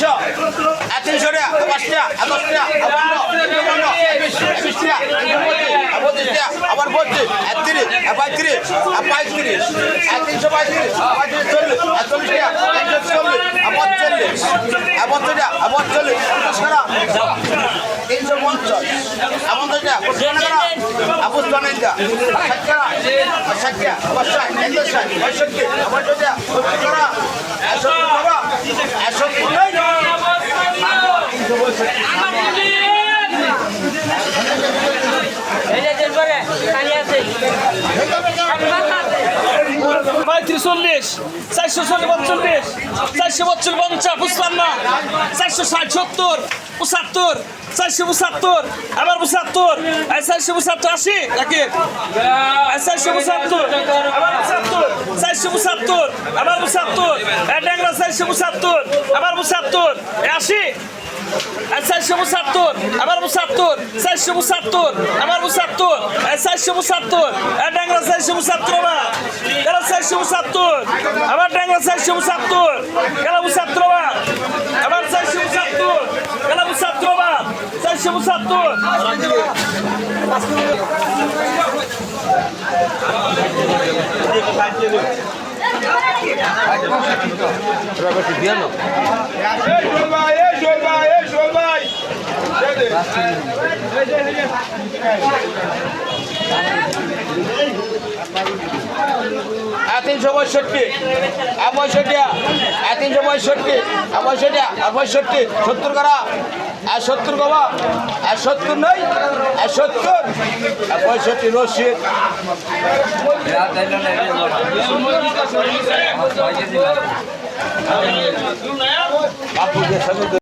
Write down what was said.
তিনশো আর তিনশো টাকা পাঁচ টাকা আর দশ টাকা বিশ টাকা পঁচিশ টাকা আবার পঁচিশ আর তিরিশ আর পঁয়ত্রিশ আর পঁয়ত্রিশ আর তিনশো পঁয়ত্রিশ পঁয়ত্রিশ চল্লিশ আর চল্লিশ টাকা তিনশো চল্লিশ আর পঁয়তাল্লিশ আর পঞ্চাশ একশো টাকা আর সত্তর টাকা আর সত্তর পঁয়ত্রিশ, চল্লিশ, চারশো, চল্লিশ পঁয়তাল্লিশ চারশো পঁচিশ পঞ্চাশ, বুঝলাম না। চারশো, ষাট, সত্তর, পঁচাত্তর, চারশো, পঁচাত্তর, আবার পঁচাত্তর চারশো, পঁচাত্তর, আশি, নাকি? চারশো, পঁচাত্তর, আবার পঁচাত্তর, চারশো, পঁচাত্তর, আবার পঁচাত্তর ড্যাংরা চারশো, পঁচাত্তর, আবার পঁচাত্তর আশি চারশো পঁচাত্তর আবার পঁচাত্তর চারশো পঁচাত্তর আবার পঁচাত্তর চারশো পঁচাত্তর ড্যাংরা চারশো পঁচাত্তর আবার। গেলা চারশো পঁচাত্তর আবার ড্যাংরা চারশো পঁচাত্তর গেলা পঁচাত্তর আবার। আবার চারশো পঁচাত্তর গেলা পঁচাত্তর আবার। চারশো পঁচাত্তর। এই শোল তিনশো পঁয়ষট্টি। আর পঁয়ষট্টি আর তিনশো পঁয়ষট্টি। আর পঁয়ষট্টি আর পঁয়ষট্টি, সত্তর করা। আর সত্তর কবা আর সত্তর নয়। আর সত্তর। আর পঁয়ষট্টি রশিদ